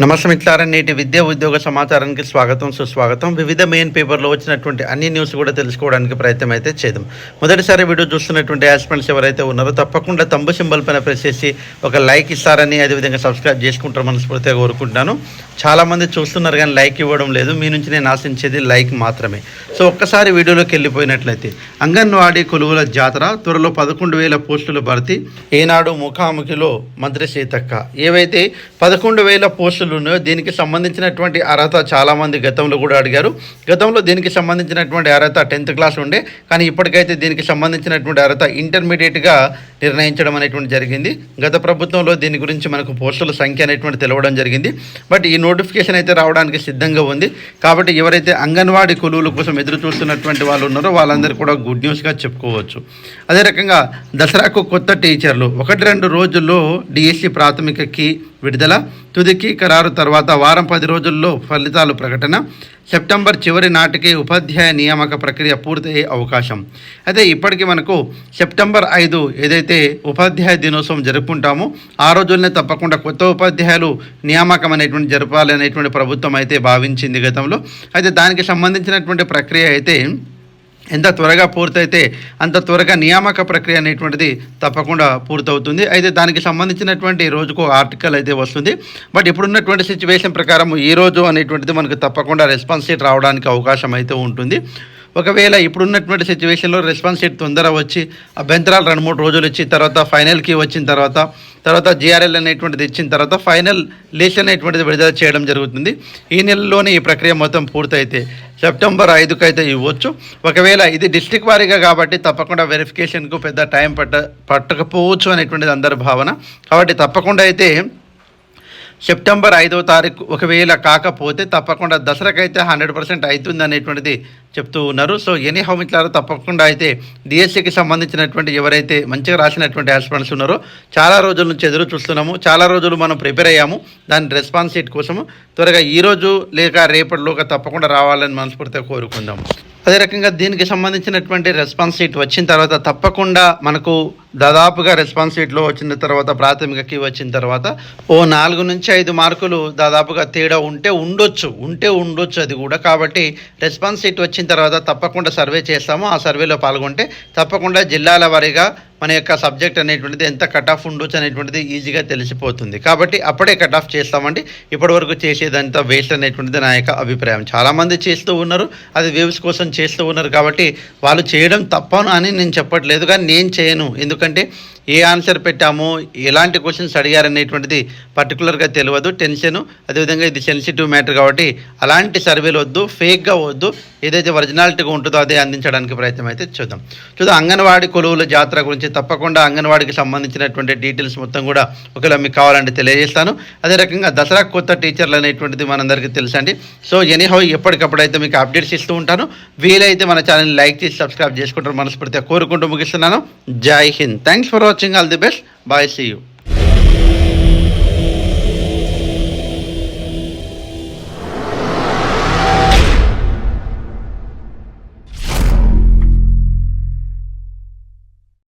నమస్తే మిత్రులారా నేటి విద్యా ఉద్యోగ సమాచారానికి స్వాగతం సుస్వాగతం. వివిధ మెయిన్ పేపర్లో వచ్చినటువంటి అన్ని న్యూస్ కూడా తెలుసుకోవడానికి ప్రయత్నం అయితే చేద్దాం. మొదటిసారి వీడియో చూస్తున్నటువంటి యాస్పెంట్స్ ఎవరైతే ఉన్నారో తప్పకుండా తంబు సింబల్ పైన ప్రెస్ చేసి ఒక లైక్ ఇస్తారని అదేవిధంగా సబ్స్క్రైబ్ చేసుకుంటారు మనస్ఫూర్తిగా కోరుకుంటున్నాను. చాలామంది చూస్తున్నారు కానీ లైక్ ఇవ్వడం లేదు. మీ నుంచి నేను ఆశించేది లైక్ మాత్రమే. సో ఒక్కసారి వీడియోలోకి వెళ్ళిపోయినట్లయితే అంగన్వాడీ కొలువుల జాతర త్వరలో పదకొండు వేల పోస్టులు భర్తీ. ఏనాడు ముఖాముఖిలో మంత్రి సీతక్క. ఏవైతే పదకొండు వేల పోస్టులు ఉన్నాయో దీనికి సంబంధించినటువంటి అర్హత చాలామంది గతంలో కూడా అడిగారు. గతంలో దీనికి సంబంధించినటువంటి అర్హత టెన్త్ క్లాస్ ఉండే కానీ ఇప్పటికైతే దీనికి సంబంధించినటువంటి అర్హత ఇంటర్మీడియట్గా నిర్ణయించడం అనేటువంటి జరిగింది. గత ప్రభుత్వంలో దీని గురించి మనకు పోస్టుల సంఖ్య అనేటువంటి తెలవడం జరిగింది. బట్ ఈ నోటిఫికేషన్ అయితే రావడానికి సిద్ధంగా ఉంది. కాబట్టి ఎవరైతే అంగన్వాడీ కొలువుల కోసం ఎదురు చూస్తున్నటువంటి వాళ్ళు ఉన్నారో వాళ్ళందరూ కూడా గుడ్ న్యూస్గా చెప్పుకోవచ్చు. అదే రకంగా దసరాకు కొత్త టీచర్లు ఒకటి రెండు రోజుల్లో డిఎస్సి ప్రాథమికకి విడుదల. తుదికి ఖరారు తర్వాత వారం పది రోజుల్లో ఫలితాలు ప్రకటన. సెప్టెంబర్ చివరి నాటికి ఉపాధ్యాయ నియామక ప్రక్రియ పూర్తయ్యే అవకాశం. అయితే ఇప్పటికీ మనకు సెప్టెంబర్ ఐదు ఏదైతే ఉపాధ్యాయ దినోత్సవం జరుపుకుంటామో ఆ రోజుల్నే తప్పకుండా కొత్త ఉపాధ్యాయులు నియామకం అనేటువంటి జరపాలి అనేటువంటి ప్రభుత్వం అయితే భావించింది గతంలో. అయితే దానికి సంబంధించినటువంటి ప్రక్రియ అయితే ఎంత త్వరగా పూర్తయితే అంత త్వరగా నియామక ప్రక్రియ అనేటువంటిది తప్పకుండా పూర్తవుతుంది. అయితే దానికి సంబంధించినటువంటి రోజుకు ఆర్టికల్ అయితే వస్తుంది. బట్ ఇప్పుడున్నటువంటి సిచ్యువేషన్ ప్రకారం ఈ రోజు అనేటువంటిది మనకు తప్పకుండా రెస్పాన్స్ షీట్ రావడానికి అవకాశం అయితే ఉంటుంది. ఒకవేళ ఇప్పుడున్నటువంటి సిచ్యువేషన్లో రెస్పాన్స్ రేట్ తొందర వచ్చి అభ్యంతరాలు రెండు మూడు రోజులు ఇచ్చి తర్వాత ఫైనల్కి వచ్చిన తర్వాత తర్వాత జిఆర్ఎల్ అనేటువంటిది ఇచ్చిన తర్వాత ఫైనల్ లిస్ట్ అనేటువంటిది విడుదల చేయడం జరుగుతుంది. ఈ నెలలోనే ఈ ప్రక్రియ మొత్తం పూర్తయితే సెప్టెంబర్ ఐదుకు అయితే ఇవ్వచ్చు. ఒకవేళ ఇది డిస్టిక్ వారీగా కాబట్టి తప్పకుండా వెరిఫికేషన్కు పెద్ద టైం పట్ట పట్టకపోవచ్చు అనేటువంటిది అందరి భావన. కాబట్టి తప్పకుండా అయితే సెప్టెంబర్ ఐదవ తారీఖు ఒకవేళ కాకపోతే తప్పకుండా దసరాకైతే హండ్రెడ్ పర్సెంట్ అవుతుంది అనేటువంటిది చెప్తూ ఉన్నారు. సో ఎనీ హౌ మిట్లారో తప్పకుండా అయితే డిఎస్సికి సంబంధించినటువంటి ఎవరైతే మంచిగా రాసినటువంటి ఆస్పిరెంట్స్ ఉన్నారో చాలా రోజుల నుంచి ఎదురు చూస్తున్నాము. చాలా రోజులు మనం ప్రిపేర్ అయ్యాము. దాని రెస్పాన్స్ షీట్ కోసము త్వరగా ఈ రోజు లేక రేపటిలోగా తప్పకుండా రావాలని మనస్ఫూర్తిగా కోరుకుందాము. అదే రకంగా దీనికి సంబంధించినటువంటి రెస్పాన్స్ షీట్ వచ్చిన తర్వాత తప్పకుండా మనకు దాదాపుగా రెస్పాన్స్ షీట్లో వచ్చిన తర్వాత ప్రాథమికకి వచ్చిన తర్వాత ఓ నాలుగు నుంచి ఐదు మార్కులు దాదాపుగా తేడా ఉంటే ఉండొచ్చు ఉంటే ఉండొచ్చు అది కూడా. కాబట్టి రెస్పాన్స్ షీట్ వచ్చిన తర్వాత తప్పకుండా సర్వే చేస్తాము. ఆ సర్వేలో పాల్గొంటే తప్పకుండా జిల్లాల వారీగా మన యొక్క సబ్జెక్ట్ అనేటువంటిది ఎంత కట్ ఆఫ్ ఉండొచ్చు అనేటువంటిది ఈజీగా తెలిసిపోతుంది. కాబట్టి అప్పుడే కట్ ఆఫ్ చేస్తామండి. ఇప్పటివరకు చేసేదంతా వేస్ట్ అనేటువంటిది నా యొక్క అభిప్రాయం. చాలామంది చేస్తూ ఉన్నారు అది వేవ్స్ కోసం చేస్తూ ఉన్నారు. కాబట్టి వాళ్ళు చేయడం తప్పను అని నేను చెప్పట్లేదు కానీ నేను చేయను. ఎందుకంటే ఎందుకంటే ఏ ఆన్సర్ పెట్టాము ఎలాంటి క్వశ్చన్స్ అడిగారనేటువంటిది పర్టికులర్గా తెలియదు టెన్షన్. అదేవిధంగా ఇది సెన్సిటివ్ మ్యాటర్ కాబట్టి అలాంటి సర్వేలు వద్దు ఫేక్గా వద్దు ఏదైతే ఒరిజినాలిటీగా ఉంటుందో అదే అందించడానికి ప్రయత్నం అయితే చూద్దాం. చూద్దాం అంగన్వాడీ కొలువుల జాతర గురించి తప్పకుండా అంగన్వాడికి సంబంధించినటువంటి డీటెయిల్స్ మొత్తం కూడా ఒకవేళ మీకు కావాలంటే తెలియజేస్తాను. అదే రకంగా దసరా కొత్త టీచర్లు అనేటువంటిది మనందరికీ తెలుసండి. సో ఎనీహౌ ఎప్పటికప్పుడు అయితే మీకు అప్డేట్స్ ఇస్తూ ఉంటాను. వీలైతే మన ఛానల్ లైక్ చేసి సబ్స్క్రైబ్ చేసుకుంటారు మనస్ఫూర్తిగా కోరుకుంటూ ముగిస్తున్నాను. Jai Hind. Thanks for watching. Watching all the best bye see you